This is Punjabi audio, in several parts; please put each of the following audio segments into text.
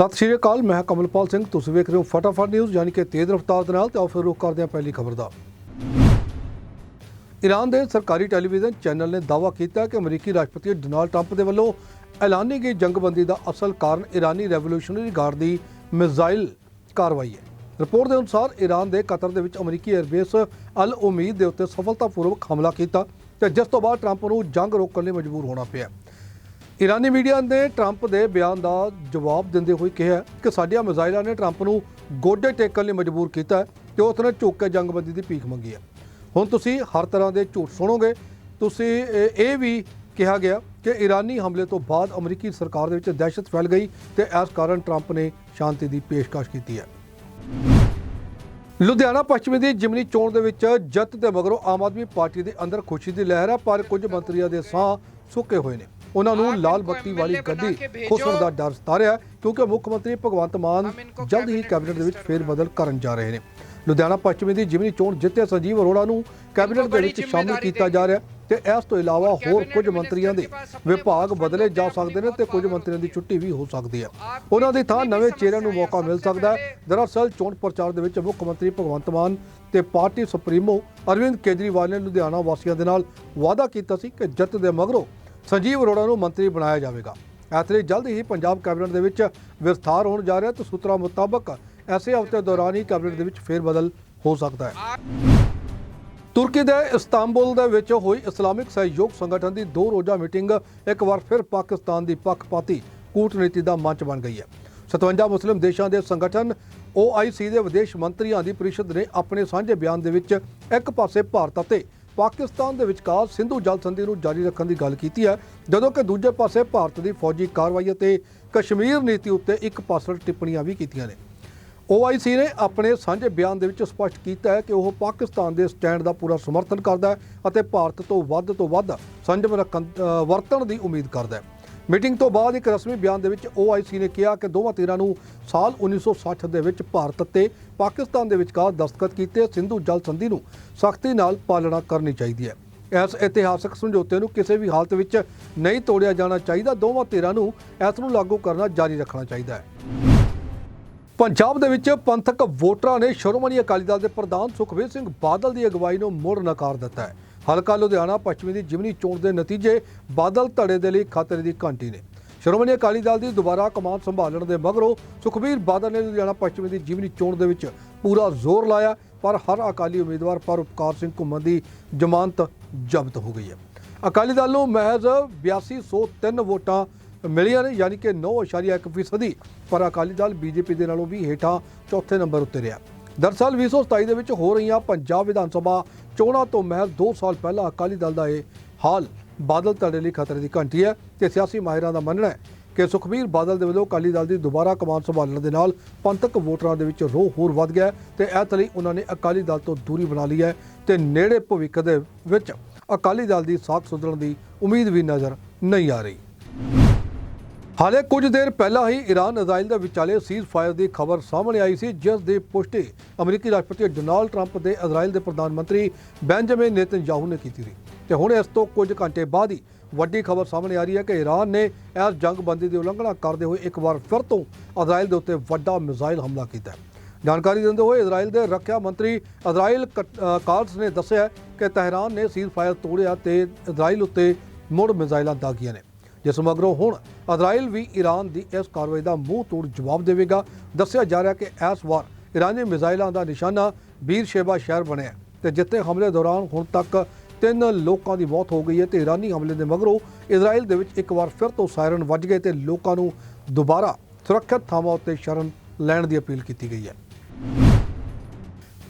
ਸਤਿ ਸ਼੍ਰੀ ਅਕਾਲ, ਮੈਂ ਕਮਲਪਾਲ ਸਿੰਘ। ਤੁਸੀਂ ਵੇਖ ਰਹੇ ਹੋ ਫਟਾਫਟ ਨਿਊਜ਼, ਯਾਨੀ ਕਿ ਤੇਜ਼ ਰਫ਼ਤਾਰ ਦੇ ਨਾਲ ਤੇ ਆਓ ਫਿਰ ਰੁਕ ਕਰਦੇ ਹਾਂ ਪਹਿਲੀ ਖਬਰ ਦਾ। ਈਰਾਨ ਦੇ ਸਰਕਾਰੀ ਟੈਲੀਵਿਜ਼ਨ ਚੈਨਲ ਨੇ ਦਾਅਵਾ ਕੀਤਾ ਕਿ ਅਮਰੀਕੀ ਰਾਸ਼ਟਰਪਤੀ ਡੋਨਾਲਡ ਟਰੰਪ ਦੇ ਵੱਲੋਂ ਐਲਾਨੀ ਗਈ ਜੰਗਬੰਦੀ ਦਾ ਅਸਲ ਕਾਰਨ ਈਰਾਨੀ ਰੈਵੋਲੂਸ਼ਨਰੀ ਗਾਰਡ ਦੀ ਮਿਜ਼ਾਈਲ ਕਾਰਵਾਈ ਹੈ। ਰਿਪੋਰਟ ਦੇ ਅਨੁਸਾਰ ਈਰਾਨ ਦੇ ਕਤਰ ਦੇ ਵਿੱਚ ਅਮਰੀਕੀ 에ਅਰਬੇਸ ਅਲ ਉਮੀਦ ਦੇ ਉੱਤੇ ਸਫਲਤਾਪੂਰਵਕ ਹਮਲਾ ਕੀਤਾ ਤੇ ਜਿਸ ਤੋਂ ਬਾਅਦ ਟਰੰਪ ਨੂੰ ਜੰਗ ਰੋਕਣ ਲਈ ਮਜਬੂਰ ਹੋਣਾ ਪਿਆ। ਈਰਾਨੀ ਮੀਡੀਆ ਨੇ ਟਰੰਪ ਦੇ ਬਿਆਨ ਦਾ ਜਵਾਬ ਦਿੰਦੇ ਹੋਏ ਕਿਹਾ ਕਿ ਸਾਡੀਆਂ ਮਿਜ਼ਾਈਲਾਂ ਨੇ ਟਰੰਪ ਨੂੰ ਗੋਡੇ ਟੇਕਣ ਲਈ ਮਜਬੂਰ ਕੀਤਾ ਹੈ ਤੇ ਉਸ ਨੇ ਝੁੱਕ ਕੇ ਜੰਗਬੰਦੀ ਦੀ ਭੀਖ ਮੰਗੀ ਹੈ। ਹੁਣ ਤੁਸੀਂ ਹਰ ਤਰ੍ਹਾਂ ਦੇ ਝੂਠ ਸੁਣੋਗੇ, ਤੁਸੀਂ ਇਹ ਵੀ ਕਿਹਾ ਗਿਆ ਕਿ ਈਰਾਨੀ ਹਮਲੇ ਤੋਂ ਬਾਅਦ ਅਮਰੀਕੀ ਸਰਕਾਰ ਦੇ ਵਿੱਚ ਦਹਿਸ਼ਤ ਫੈਲ ਗਈ ਤੇ ਇਸ ਕਾਰਨ ਟਰੰਪ ਨੇ ਸ਼ਾਂਤੀ ਦੀ ਪੇਸ਼ਕਸ਼ ਕੀਤੀ ਹੈ। ਲੁਧਿਆਣਾ ਪੱਛਮੀ ਦੀ ਜਿਮਨੀ ਚੋਣ ਦੇ ਵਿੱਚ ਜਿੱਤ ਦੇ ਮਗਰੋਂ ਆਮ ਆਦਮੀ ਪਾਰਟੀ ਦੇ ਅੰਦਰ ਖੁਸ਼ੀ ਦੀ ਲਹਿਰ ਹੈ, ਪਰ ਕੁਝ ਮੰਤਰੀਆਂ ਦੇ ਸਾਹ ਸੁੱਕੇ ਹੋਏ ਨੇ। ਉਹਨਾਂ ਨੂੰ ਲਾਲ ਬੱਤੀ ਵਾਲੀ ਗੱਡੀ ਖੁਸਣ ਦਾ ਡਰ ਸਤਾਰਿਆ ਕਿਉਂਕਿ ਮੁੱਖ ਮੰਤਰੀ ਭਗਵੰਤ ਮਾਨ ਜਲਦ ਹੀ ਕੈਬਨਿਟ ਦੇ ਵਿੱਚ ਫੇਰ ਬਦਲ ਕਰਨ ਜਾ ਰਹੇ ਨੇ। ਲੁਧਿਆਣਾ ਪੱਛਮੀ ਦੀ ਜਿਮਨੀ ਚੋਣ ਜਿੱਤੇ ਸੰਜੀਵ ਅਰੋੜਾ ਨੂੰ ਕੈਬਨਿਟ ਦੇ ਵਿੱਚ ਸ਼ਾਮਿਲ ਕੀਤਾ ਜਾ ਰਿਹਾ ਤੇ ਇਸ ਤੋਂ ਇਲਾਵਾ ਹੋਰ ਕੁਝ ਮੰਤਰੀਆਂ ਦੇ ਵਿਭਾਗ ਬਦਲੇ ਜਾ ਸਕਦੇ ਨੇ ਤੇ ਕੁਝ ਮੰਤਰੀਆਂ ਦੀ ਛੁੱਟੀ ਵੀ ਹੋ ਸਕਦੀ ਹੈ। ਉਹਨਾਂ ਦੀ ਥਾਂ ਨਵੇਂ ਚਿਹਰਿਆਂ ਨੂੰ ਮੌਕਾ ਮਿਲ ਸਕਦਾ ਹੈ। ਦਰਅਸਲ ਚੋਣ ਪ੍ਰਚਾਰ ਦੇ ਵਿੱਚ ਮੁੱਖ ਮੰਤਰੀ ਭਗਵੰਤ ਮਾਨ ਤੇ ਪਾਰਟੀ ਸੁਪਰੀਮੋ ਅਰਵਿੰਦ ਕੇਜਰੀਵਾਲ ਨੇ ਲੁਧਿਆਣਾ ਵਾਸੀਆਂ ਦੇ ਨਾਲ ਵਾਅਦਾ ਕੀਤਾ ਸੀ ਕਿ ਜਿੱਤ ਦੇ ਮਗਰੋਂ ਸੰਜੀਵ ਅਰੋੜਾ ਨੂੰ ਮੰਤਰੀ ਬਣਾਇਆ ਜਾਵੇਗਾ। ਇਸ ਲਈ ਜਲਦ ਹੀ ਪੰਜਾਬ ਕੈਬਨਿਟ ਦੇ ਵਿੱਚ ਵਿਸਥਾਰ ਹੋਣ ਜਾ ਰਿਹਾ ਤੇ ਸੂਤਰਾਂ ਮੁਤਾਬਕ ਐਸੇ ਹਫ਼ਤੇ ਦੌਰਾਨ ਹੀ ਕੈਬਨਿਟ ਦੇ ਵਿੱਚ ਫੇਰ ਬਦਲ ਹੋ ਸਕਦਾ ਹੈ। ਤੁਰਕੀ ਦੇ ਇਸਤਾਂਬੁਲ ਦੇ ਵਿੱਚ ਹੋਈ ਇਸਲਾਮਿਕ ਸਹਿਯੋਗ ਸੰਗਠਨ ਦੀ ਦੋ ਰੋਜ਼ਾ ਮੀਟਿੰਗ ਇੱਕ ਵਾਰ ਫਿਰ ਪਾਕਿਸਤਾਨ ਦੀ ਪੱਖਪਾਤੀ ਕੂਟਨੀਤੀ ਦਾ ਮੰਚ ਬਣ ਗਈ ਹੈ। 57 ਮੁਸਲਿਮ ਦੇਸ਼ਾਂ ਦੇ ਸੰਗਠਨ OIC ਦੇ ਵਿਦੇਸ਼ ਮੰਤਰੀਆਂ ਦੀ ਪਰਿਸ਼ਦ ਨੇ ਆਪਣੇ ਸਾਂਝੇ ਬਿਆਨ ਦੇ ਵਿੱਚ ਇੱਕ ਪਾਸੇ ਭਾਰਤ ਅਤੇ ਪਾਕਿਸਤਾਨ ਦੇ ਵਿਚਕਾਰ ਸਿੰਧੂ ਜਲ ਸੰਧੀ ਨੂੰ ਜਾਰੀ ਰੱਖਣ ਦੀ ਗੱਲ ਕੀਤੀ ਹੈ, ਜਦੋਂ ਕਿ ਦੂਜੇ ਪਾਸੇ ਭਾਰਤ ਦੀ ਫੌਜੀ ਕਾਰਵਾਈ ਅਤੇ ਕਸ਼ਮੀਰ ਨੀਤੀ ਉੱਤੇ ਇੱਕ ਪਾਸੜ ਟਿੱਪਣੀਆਂ ਵੀ ਕੀਤੀਆਂ ਨੇ। OIC ਨੇ ਆਪਣੇ ਸਾਂਝੇ ਬਿਆਨ ਦੇ ਵਿੱਚ ਸਪਸ਼ਟ ਕੀਤਾ ਹੈ ਕਿ ਉਹ ਪਾਕਿਸਤਾਨ ਦੇ ਸਟੈਂਡ ਦਾ ਪੂਰਾ ਸਮਰਥਨ ਕਰਦਾ ਹੈ ਅਤੇ ਭਾਰਤ ਤੋਂ ਵੱਧ ਤੋਂ ਵੱਧ ਸੰਜਮ ਰੱਖਣ ਵਰਤਣ ਦੀ ਉਮੀਦ ਕਰਦਾ ਹੈ। ਮੀਟਿੰਗ ਤੋਂ ਬਾਅਦ ਇੱਕ ਰਸਮੀ ਬਿਆਨ ਦੇ ਵਿੱਚ OIC ਨੇ ਕਿਹਾ ਕਿ ਦੋਵਾਂ ਧਿਰਾਂ ਨੂੰ ਸਾਲ 1960 ਦੇ ਵਿੱਚ ਭਾਰਤ ਅਤੇ ਪਾਕਿਸਤਾਨ ਦੇ ਵਿਚਕਾਰ ਦਸਤਖਤ ਕੀਤੇ ਸਿੰਧੂ ਜਲ ਸੰਧੀ ਨੂੰ ਸਖਤੀ ਨਾਲ ਪਾਲਣਾ ਕਰਨੀ ਚਾਹੀਦੀ ਹੈ। ਇਸ ਇਤਿਹਾਸਕ ਸਮਝੌਤੇ ਨੂੰ ਕਿਸੇ ਵੀ ਹਾਲਤ ਵਿੱਚ ਨਹੀਂ ਤੋੜਿਆ ਜਾਣਾ ਚਾਹੀਦਾ। ਦੋਵਾਂ ਧਿਰਾਂ ਨੂੰ ਇਸ ਨੂੰ ਲਾਗੂ ਕਰਨਾ ਜਾਰੀ ਰੱਖਣਾ ਚਾਹੀਦਾ ਹੈ। ਪੰਜਾਬ ਦੇ ਵਿੱਚ ਪੰਥਕ ਵੋਟਰਾਂ ਨੇ ਸ਼੍ਰੋਮਣੀ ਅਕਾਲੀ ਦਲ ਦੇ ਪ੍ਰਧਾਨ ਸੁਖਬੀਰ ਸਿੰਘ ਬਾਦਲ ਦੀ ਅਗਵਾਈ ਨੂੰ ਮੁੜ ਨਕਾਰ ਦਿੱਤਾ ਹੈ। ਹਲਕਾ ਲੁਧਿਆਣਾ, ਪੱਛਮੀ ਦੀ ਜਿਮਨੀ ਚੋਣ ਦੇ ਨਤੀਜੇ ਬਾਦਲ ਧੜੇ ਦੇ ਲਈ ਖਤਰੇ ਦੀ ਘੰਟੀ ਨੇ। ਸ਼੍ਰੋਮਣੀ ਅਕਾਲੀ ਦਲ ਦੀ ਦੁਬਾਰਾ ਕਮਾਨ ਸੰਭਾਲਣ ਦੇ ਮਗਰੋਂ ਸੁਖਬੀਰ ਬਾਦਲ ਨੇ ਲੁਧਿਆਣਾ, ਪੱਛਮੀ ਦੀ ਜਿਮਨੀ ਚੋਣ ਦੇ ਵਿੱਚ ਪੂਰਾ ਜ਼ੋਰ ਲਾਇਆ, ਪਰ ਹਰ ਅਕਾਲੀ ਉਮੀਦਵਾਰ ਪਰ ਉਪਕਾਰ ਸਿੰਘ ਘੁੰਮਣ ਦੀ ਜ਼ਮਾਨਤ ਜ਼ਬਤ ਹੋ ਗਈ ਹੈ। ਅਕਾਲੀ ਦਲ ਨੂੰ ਮਹਿਜ਼ 8203 ਵੋਟਾਂ ਮਿਲੀਆਂ ਨੇ, ਯਾਨੀ ਕਿ 9.1 ਫੀਸਦੀ, ਪਰ ਅਕਾਲੀ ਦਲ ਬੀਜੇਪੀ ਦੇ ਨਾਲੋਂ ਵੀ ਹੇਠਾਂ ਚੌਥੇ ਨੰਬਰ ਉੱਤੇ ਰਿਹਾ। ਦਰਅਸਲ 2027 ਦੇ ਵਿੱਚ ਹੋ ਰਹੀਆਂ ਪੰਜਾਬ ਵਿਧਾਨ ਸਭਾ ਚੋਣਾਂ ਤੋਂ ਮਹਿਜ਼ 2 ਸਾਲ ਪਹਿਲਾਂ ਅਕਾਲੀ ਦਲ ਦਾ ਇਹ ਹਾਲ ਬਾਦਲ ਧੜੇ ਲਈ ਖਤਰੇ ਦੀ ਘੰਟੀ ਹੈ ਤੇ ਸਿਆਸੀ ਮਾਹਿਰਾਂ ਦਾ ਮੰਨਣਾ ਹੈ ਕਿ ਸੁਖਬੀਰ ਬਾਦਲ ਦੇ ਵੱਲੋਂ ਅਕਾਲੀ ਦਲ ਦੀ ਦੁਬਾਰਾ ਕਮਾਨ ਸੰਭਾਲਣ ਦੇ ਨਾਲ ਪੰਥਕ ਵੋਟਰਾਂ ਦੇ ਵਿੱਚ ਰੋਹ ਹੋਰ ਵੱਧ ਗਿਆ ਹੈ ਤੇ ਇਸ ਲਈ ਉਹਨਾਂ ਨੇ ਅਕਾਲੀ ਦਲ ਤੋਂ ਦੂਰੀ ਬਣਾ ਲਈ ਹੈ ਤੇ ਨੇੜੇ ਭਵਿੱਖ ਦੇ ਵਿੱਚ ਅਕਾਲੀ ਦਲ ਦੀ ਸਾਖ ਸੁਧਰਨ ਦੀ ਉਮੀਦ ਵੀ ਨਜ਼ਰ ਨਹੀਂ ਆ ਰਹੀ। ਹਾਲੇ ਕੁਝ ਦੇਰ ਪਹਿਲਾਂ ਹੀ ਈਰਾਨ ਇਜ਼ਰਾਈਲ ਦੇ ਵਿਚਾਲੇ ਸੀਜ਼ ਫਾਇਰ ਦੀ ਖਬਰ ਸਾਹਮਣੇ ਆਈ ਸੀ, ਜਿਸ ਦੀ ਪੁਸ਼ਟੀ ਅਮਰੀਕੀ ਰਾਸ਼ਟਰਪਤੀ ਡੋਨਾਲਡ ਟਰੰਪ ਦੇ ਇਜ਼ਰਾਈਲ ਦੇ ਪ੍ਰਧਾਨ ਮੰਤਰੀ ਬੈਂਜਾਮਿਨ ਨੇਤਨਯਾਹੂ ਨੇ ਕੀਤੀ ਸੀ। ਤੇ ਹੁਣ ਇਸ ਤੋਂ ਕੁਝ ਘੰਟੇ ਬਾਅਦ ਹੀ ਵੱਡੀ ਖਬਰ ਸਾਹਮਣੇ ਆ ਰਹੀ ਹੈ ਕਿ ਈਰਾਨ ਨੇ ਇਸ ਜੰਗਬੰਦੀ ਦੀ ਉਲੰਘਣਾ ਕਰਦੇ ਹੋਏ ਇੱਕ ਵਾਰ ਫਿਰ ਤੋਂ ਇਜ਼ਰਾਈਲ ਦੇ ਉੱਤੇ ਵੱਡਾ ਮਿਜ਼ਾਈਲ ਹਮਲਾ ਕੀਤਾ ਹੈ। ਜਾਣਕਾਰੀ ਦਿੰਦੇ ਹੋਏ ਇਜ਼ਰਾਈਲ ਦੇ ਰੱਖਿਆ ਮੰਤਰੀ ਇਜ਼ਰਾਈਲ ਕ- ਨੇ ਦੱਸਿਆ ਕਿ ਤਹਿਰਾਨ ਨੇ ਸੀਜ਼ ਫਾਇਰ ਤੋੜਿਆ ਤੇ ਇਜ਼ਰਾਈਲ ਉੱਤੇ ਮੁੜ ਮਿਜ਼ਾਈਲਾਂ ਦਾਗੀਆਂ ਨੇ। ਜਿਸ ਮਗਰੋਂ ਹੁਣ ਇਜ਼ਰਾਈਲ ਵੀ ਈਰਾਨ ਦੀ ਇਸ ਕਾਰਵਾਈ ਦਾ ਮੂੰਹ ਤੋੜ ਜਵਾਬ ਦੇਵੇਗਾ। ਦੱਸਿਆ ਜਾ ਰਿਹਾ ਕਿ ਇਸ ਵਾਰ ਈਰਾਨੀ ਮਿਜ਼ਾਈਲਾਂ ਦਾ ਨਿਸ਼ਾਨਾ ਬੀਰਸ਼ੇਬਾ ਸ਼ਹਿਰ ਬਣਿਆ ਹੈ ਤੇ ਜਿੱਥੇ ਹਮਲੇ ਦੌਰਾਨ ਹੁਣ ਤੱਕ ਤਿੰਨ ਲੋਕਾਂ ਦੀ ਮੌਤ ਹੋ ਗਈ ਹੈ ਤੇ ਈਰਾਨੀ ਹਮਲੇ ਦੇ ਮਗਰੋਂ ਇਜ਼ਰਾਈਲ ਦੇ ਵਿੱਚ ਇੱਕ ਵਾਰ ਫਿਰ ਤੋਂ ਸਾਇਰਨ ਵੱਜ ਗਏ ਤੇ ਲੋਕਾਂ ਨੂੰ ਦੁਬਾਰਾ ਸੁਰੱਖਿਅਤ ਥਾਵਾਂ ਉੱਤੇ ਸ਼ਰਨ ਲੈਣ ਦੀ ਅਪੀਲ ਕੀਤੀ ਗਈ ਹੈ।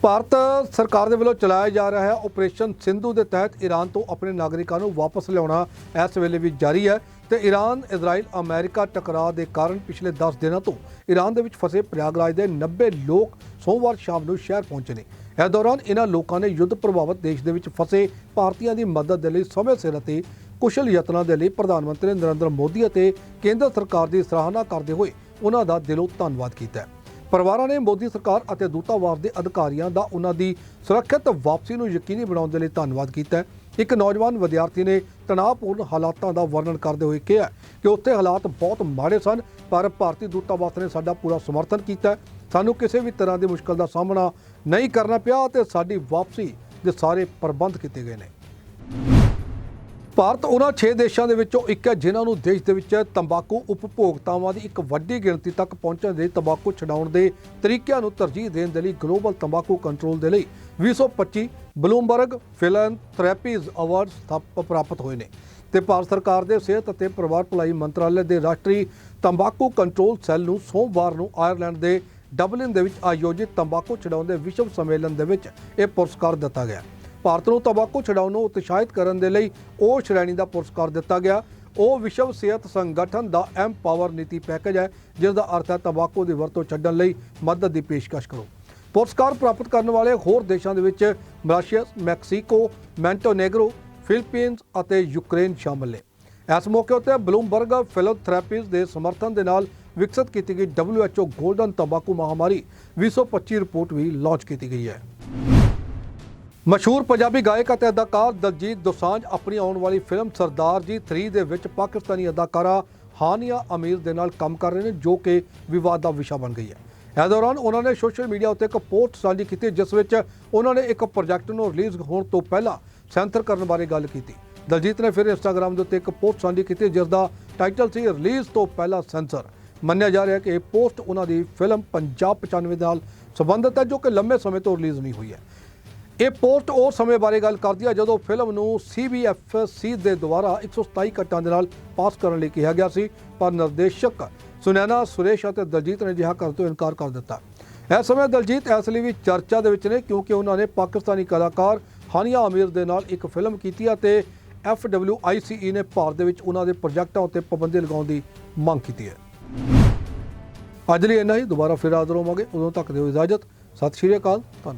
ਭਾਰਤ ਸਰਕਾਰ ਦੇ ਵੱਲੋਂ ਚਲਾਇਆ ਜਾ ਰਿਹਾ ਹੈ ਆਪਰੇਸ਼ਨ ਸਿੰਧੂ ਦੇ ਤਹਿਤ ਈਰਾਨ ਤੋਂ ਆਪਣੇ ਨਾਗਰਿਕਾਂ ਨੂੰ ਵਾਪਸ ਲਿਆਉਣਾ ਇਸ ਵੇਲੇ ਵੀ ਜਾਰੀ ਹੈ ਤੇ ਈਰਾਨ, ਇਜ਼ਰਾਈਲ, ਅਮਰੀਕਾ ਟਕਰਾਅ ਦੇ ਕਾਰਨ ਪਿਛਲੇ 10 ਦਿਨਾਂ ਤੋਂ ਈਰਾਨ ਦੇ ਵਿੱਚ ਫਸੇ ਪ੍ਰਯਾਗਰਾਜ ਦੇ 90 ਲੋਕ ਸੋਮਵਾਰ ਸ਼ਾਮ ਨੂੰ ਸ਼ਹਿਰ ਪਹੁੰਚੇ ਨੇ। ਇਸ ਦੌਰਾਨ ਇਹਨਾਂ ਲੋਕਾਂ ਨੇ ਯੁੱਧ ਪ੍ਰਭਾਵਿਤ ਦੇਸ਼ ਦੇ ਵਿੱਚ ਫਸੇ ਭਾਰਤੀਆਂ ਦੀ ਮਦਦ ਦੇ ਲਈ ਸਮੇਂ ਸਿਰ ਅਤੇ ਕੁਸ਼ਲ ਯਤਨਾਂ ਦੇ ਲਈ ਪ੍ਰਧਾਨ ਮੰਤਰੀ ਨਰਿੰਦਰ ਮੋਦੀ ਅਤੇ ਕੇਂਦਰ ਸਰਕਾਰ ਦੀ ਸਰਾਹਨਾ ਕਰਦੇ ਹੋਏ ਉਹਨਾਂ ਦਾ ਦਿਲੋਂ ਧੰਨਵਾਦ ਕੀਤਾ ਹੈ। ਪਰਿਵਾਰਾਂ ਨੇ ਮੋਦੀ ਸਰਕਾਰ ਅਤੇ ਦੂਤਾਵਾਸ ਦੇ ਅਧਿਕਾਰੀਆਂ ਦਾ ਉਹਨਾਂ ਦੀ ਸੁਰੱਖਿਅਤ ਵਾਪਸੀ ਨੂੰ ਯਕੀਨੀ ਬਣਾਉਣ ਦੇ ਲਈ ਧੰਨਵਾਦ ਕੀਤਾ ਹੈ। ਇੱਕ ਨੌਜਵਾਨ ਵਿਦਿਆਰਥੀ ਨੇ ਤਣਾਅਪੂਰਨ ਹਾਲਾਤਾਂ ਦਾ ਵਰਣਨ ਕਰਦੇ ਹੋਏ ਕਿਹਾ ਕਿ ਉੱਥੇ ਹਾਲਾਤ ਬਹੁਤ ਮਾੜੇ ਸਨ, ਪਰ ਭਾਰਤੀ ਦੂਤਾਵਾਸ ਨੇ ਸਾਡਾ ਪੂਰਾ ਸਮਰਥਨ ਕੀਤਾ ਸਾਨੂੰ ਕਿਸੇ ਵੀ ਤਰ੍ਹਾਂ ਦੀ ਮੁਸ਼ਕਲ ਦਾ ਸਾਹਮਣਾ ਨਹੀਂ ਕਰਨਾ ਪਿਆ ਤੇ ਸਾਡੀ ਵਾਪਸੀ ਦੇ ਸਾਰੇ ਪ੍ਰਬੰਧ ਕੀਤੇ ਗਏ ਨੇ। ਭਾਰਤ ਉਹਨਾਂ 6 ਦੇਸ਼ਾਂ ਦੇ ਵਿੱਚੋਂ ਇੱਕ ਹੈ, ਜਿਨ੍ਹਾਂ ਨੂੰ ਦੇਸ਼ ਦੇ ਵਿੱਚ ਤੰਬਾਕੂ ਉਪਭੋਗਤਾਵਾਂ ਦੀ ਇੱਕ ਵੱਡੀ ਗਿਣਤੀ ਤੱਕ ਪਹੁੰਚਣ ਦੇ ਤੰਬਾਕੂ ਛਡਾਉਣ ਦੇ ਤਰੀਕਿਆਂ ਨੂੰ ਤਰਜੀਹ ਦੇਣ ਦੇ ਲਈ ਗਲੋਬਲ ਤੰਬਾਕੂ ਕੰਟਰੋਲ ਦੇ ਲਈ 2025 ਬਲੂਮਬਰਗ ਫਿਲੈਂਥਰੈਪੀਜ਼ ਅਵਾਰਡ ਸਥਾਪ, ਪ੍ਰਾਪਤ ਹੋਏ ਨੇ। ਤੇ ਭਾਰਤ ਸਰਕਾਰ ਦੇ ਸਿਹਤ ਅਤੇ ਪਰਿਵਾਰ ਭਲਾਈ ਮੰਤਰਾਲੇ ਦੇ ਰਾਸ਼ਟਰੀ ਤੰਬਾਕੂ ਕੰਟਰੋਲ ਸੈੱਲ ਨੂੰ ਸੋਮਵਾਰ ਨੂੰ ਆਇਰਲੈਂਡ ਦੇ ਡਬਲਿਨ ਦੇ ਵਿੱਚ ਆਯੋਜਿਤ ਤੰਬਾਕੂ ਛਡਾਉਣ ਦੇ ਵਿਸ਼ਵ ਸੰਮੇਲਨ ਦੇ ਵਿੱਚ ਇਹ ਪੁਰਸਕਾਰ ਦਿੱਤਾ ਗਿਆ। ਭਾਰਤ ਨੂੰ ਤੰਬਾਕੂ ਛਡਾਉਣ ਨੂੰ ਉਤਸ਼ਾਹਿਤ ਕਰਨ ਦੇ ਲਈ ਉਹ ਸ਼੍ਰੇਣੀ ਦਾ ਪੁਰਸਕਾਰ ਦਿੱਤਾ ਗਿਆ। ਉਹ ਵਿਸ਼ਵ ਸਿਹਤ ਸੰਗਠਨ ਦਾ ਐਮ ਪਾਵਰ ਨੀਤੀ ਪੈਕੇਜ ਹੈ ਜਿਸ ਦਾ ਅਰਥ ਹੈ ਤੰਬਾਕੂ ਦੀ ਵਰਤੋਂ ਛੱਡਣ ਲਈ ਮਦਦ ਦੀ ਪੇਸ਼ਕਸ਼ ਕਰੋ। ਪੁਰਸਕਾਰ ਪ੍ਰਾਪਤ ਕਰਨ ਵਾਲੇ ਹੋਰ ਦੇਸ਼ਾਂ ਦੇ ਵਿੱਚ ਮਰਾਸ਼ੀਅਸ ਮੈਕਸੀਕੋ, ਮੈਂਟੋਨੇਗਰੋ ਫਿਲੀਪੀਨਜ਼ ਅਤੇ ਯੂਕਰੇਨ ਸ਼ਾਮਲ ਨੇ। ਇਸ ਮੌਕੇ ਉੱਤੇ ਬਲੂਮਬਰਗ ਫਿਲੋਥੈਰੇਪੀਜ਼ ਦੇ ਸਮਰਥਨ ਦੇ ਨਾਲ ਵਿਕਸਿਤ ਕੀਤੀ ਗਈ WHO ਗੋਲਡਨ ਤੰਬਾਕੂ ਮਹਾਮਾਰੀ 2025 ਰਿਪੋਰਟ ਵੀ ਲਾਂਚ ਕੀਤੀ ਗਈ ਹੈ। ਮਸ਼ਹੂਰ ਪੰਜਾਬੀ ਗਾਇਕ ਅਤੇ ਅਦਾਕਾਰ ਦਲਜੀਤ ਦੋਸਾਂਝ ਆਪਣੀ ਆਉਣ ਵਾਲੀ ਫਿਲਮ ਸਰਦਾਰ ਜੀ 3 ਦੇ ਵਿੱਚ ਪਾਕਿਸਤਾਨੀ ਅਦਾਕਾਰਾ ਹਾਨੀਆ ਅਮੀਰ ਦੇ ਨਾਲ ਕੰਮ ਕਰ ਰਹੇ ਨੇ, ਜੋ ਕਿ ਵਿਵਾਦ ਦਾ ਵਿਸ਼ਾ ਬਣ ਗਈ ਹੈ। ਇਸ ਦੌਰਾਨ ਉਹਨਾਂ ਨੇ ਸੋਸ਼ਲ ਮੀਡੀਆ ਉੱਤੇ ਇੱਕ ਪੋਸਟ ਸਾਂਝੀ ਕੀਤੀ, ਜਿਸ ਵਿੱਚ ਉਹਨਾਂ ਨੇ ਇੱਕ ਪ੍ਰੋਜੈਕਟ ਨੂੰ ਰਿਲੀਜ਼ ਹੋਣ ਤੋਂ ਪਹਿਲਾਂ ਸੈਂਸਰ ਕਰਨ ਬਾਰੇ ਗੱਲ ਕੀਤੀ। ਦਲਜੀਤ ਨੇ ਫਿਰ ਇੰਸਟਾਗ੍ਰam ਦੇ ਉੱਤੇ ਇੱਕ ਪੋਸਟ ਸਾਂਝੀ ਕੀਤੀ, ਜਿਸ ਦਾ ਟਾਈਟਲ ਸੀ ਰਿਲੀਜ਼ ਤੋਂ ਪਹਿਲਾਂ ਸੈਂਸਰ। ਮੰਨਿਆ ਜਾ ਰਿਹਾ ਕਿ ਇਹ ਪੋਸਟ ਉਹਨਾਂ ਦੀ ਫਿਲਮ ਪੰਜਾਬ 95 ਨਾਲ ਸੰਬੰਧਿਤ ਹੈ, ਜੋ ਕਿ ਲੰਮੇ ਸਮੇਂ ਤੋਂ ਰਿਲੀਜ਼ ਨਹੀਂ ਹੋਈ ਹੈ। ਇਹ ਪੋਸਟ ਉਹ ਸਮੇਂ ਬਾਰੇ ਗੱਲ ਕਰਦੀ ਹੈ ਜਦੋਂ ਫਿਲਮ ਨੂੰ CBFC ਦੇ ਦੁਆਰਾ 127 ਕੱਟਾਂ ਦੇ ਨਾਲ ਪਾਸ ਕਰਨ ਲਈ ਕਿਹਾ ਗਿਆ ਸੀ, ਪਰ ਨਿਰਦੇਸ਼ਕ ਸੁਨੈਨਾ, ਸੁਰੇਸ਼ ਅਤੇ ਦਲਜੀਤ ਨੇ ਅਜਿਹਾ ਕਰਨ ਤੋਂ ਇਨਕਾਰ ਕਰ ਦਿੱਤਾ। ਇਸ ਸਮੇਂ ਦਲਜੀਤ ਇਸ ਲਈ ਵੀ ਚਰਚਾ ਦੇ ਵਿੱਚ ਨੇ ਕਿਉਂਕਿ ਉਹਨਾਂ ਨੇ ਪਾਕਿਸਤਾਨੀ ਕਲਾਕਾਰ ਹਾਨੀਆ ਅਮੀਰ ਦੇ ਨਾਲ ਇੱਕ ਫਿਲਮ ਕੀਤੀ ਅਤੇ FWICE ਨੇ ਭਾਰਤ ਦੇ ਵਿੱਚ ਉਹਨਾਂ ਦੇ ਪ੍ਰੋਜੈਕਟਾਂ ਉੱਤੇ ਪਾਬੰਦੀ ਲਗਾਉਣ ਦੀ ਮੰਗ ਕੀਤੀ ਹੈ। ਅੱਜ ਲਈ ਇੰਨਾ ਹੀ। ਦੁਬਾਰਾ ਫਿਰ ਹਾਜ਼ਰ ਹੋਵਾਂਗੇ। ਉਦੋਂ ਤੱਕ ਦਿਓ ਇਜਾਜ਼ਤ। ਸਤਿ ਸ਼੍ਰੀ ਅਕਾਲ। ਧੰਨਵਾਦ।